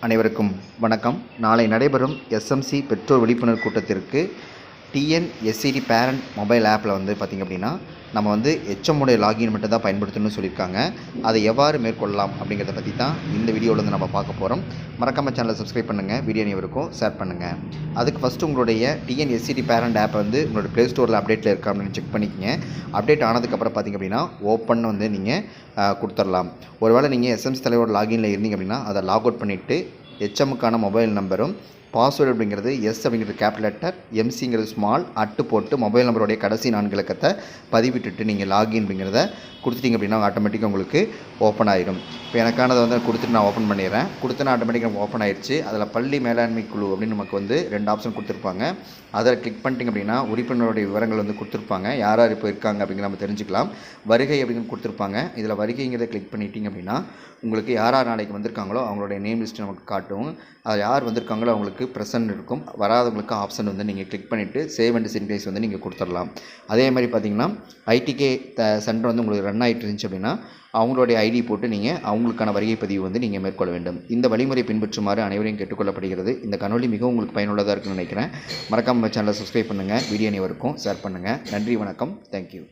அனைவருக்கும் வணக்கம். நாளை நடைபெறும் எஸ்எம்சி பெற்றோர் விழிப்புணர்வு கூட்டத்திற்கு டிஎன்எஸ்சிடி பேரண்ட் மொபைல் ஆப்பில் வந்து பார்த்திங்க அப்படின்னா நம்ம வந்து எச்எம்முடைய லாகின் மட்டும் தான் பயன்படுத்தணும்னு சொல்லியிருக்காங்க. அதை எவ்வாறு மேற்கொள்ளலாம் அப்படிங்கிறத பற்றி தான் இந்த வீடியோவில் வந்து நம்ம பார்க்க போகிறோம் மறக்காம சேனலை சப்ஸ்கிரைப் பண்ணுங்கள் வீடியோ அனைவருக்கும் ஷேர் பண்ணுங்கள் அதுக்கு ஃபஸ்ட்டு உங்களுடைய டிஎன்எஸ்சிடி பேரண்ட் ஆப் வந்து உங்களோட ப்ளே ஸ்டோரில் அப்டேட்டில் இருக்கா அப்படின்னு செக் பண்ணிக்கங்க. அப்டேட் ஆனதுக்கப்புறம் பார்த்திங்க அப்படின்னா ஓப்பன் வந்து நீங்கள் கொடுத்துடலாம். ஒருவேளை நீங்கள் எஸ்எம்எஸ் தலைவர் லாகின்ல இருந்தீங்க அப்படின்னா அதை லாக் அவுட் பண்ணிவிட்டு ஹெச்எம்முக்கான மொபைல் நம்பரும் பாஸ்வேர்டு அப்படிங்கிறது எஸ் அப்படிங்கிறது கேபிட்டல் லெட்டர் எம்சிங்கிறது ஸ்மால் அட்டு போட்டு மொபைல் நம்பருடைய கடைசி நான்கு இலக்கத்தை பதிவிட்டுட்டு நீங்கள் லாகின் அப்படிங்கிறத கொடுத்துட்டீங்க அப்படின்னா ஆட்டோமேட்டிக்காக உங்களுக்கு ஓப்பன் ஆயிடும். இப்போ எனக்கானதை வந்து கொடுத்துட்டு நான் ஓப்பன் பண்ணிடுறேன். கொடுத்தனா ஆட்டோமேட்டிக்காக ஓப்பன் ஆயிடுச்சு. அதில் பள்ளி மேலாண்மை குழு அப்படின்னு நமக்கு வந்து ரெண்டு ஆப்ஷன் கொடுத்துருப்பாங்க. அதில் கிளிக் பண்ணிட்டீங்க அப்படின்னா உறுப்பினருடைய விவரங்கள் வந்து கொடுத்துருப்பாங்க. யார் யார் இப்போ இருக்காங்க அப்படிங்கிற நம்ம தெரிஞ்சுக்கலாம். வருகை அப்படின்னு கொடுத்துருப்பாங்க. இதில் வருகைங்கிறத கிளிக் பண்ணிட்டீங்க அப்படின்னா உங்களுக்கு யார் யார் நாளைக்கு வந்திருக்காங்களோ அவங்களுடைய நேம் லிஸ்ட் நமக்கு காட்டும். அது யார் வந்திருக்காங்களோ அவங்களுக்கு ப்ரெசன்ட் இருக்கும். வராதவங்களுக்கு ஆப்ஷன் வந்து நீங்கள் கிளிக் பண்ணிவிட்டு சேவ் அண்ட் சின்கைஸ் வந்து நீங்கள் கொடுத்துடலாம். அதே மாதிரி பார்த்தீங்கன்னா ஐடிகே த சென்டர் வந்து உங்களுக்கு ரன் ஆகிட்டு இருந்துச்சு அப்படின்னா அவங்களுடைய ஐடி போட்டு நீங்கள் அவங்களுக்கான வருகை பதிவு வந்து நீங்கள் மேற்கொள்ள வேண்டும். இந்த வழிமுறை பின்பற்றுமாறு அனைவரையும் கேட்டுக்கொள்ளப்படுகிறது. இந்த கணொலி மிகவும் உங்களுக்கு பயனுள்ளதாக இருக்குன்னு நினைக்கிறேன். மறக்காமல் சேனலை சப்ஸ்கிரைப் பண்ணுங்கள் வீடியோ அனைவருக்கும் ஷேர் பண்ணுங்கள் நன்றி வணக்கம். தேங்க்யூ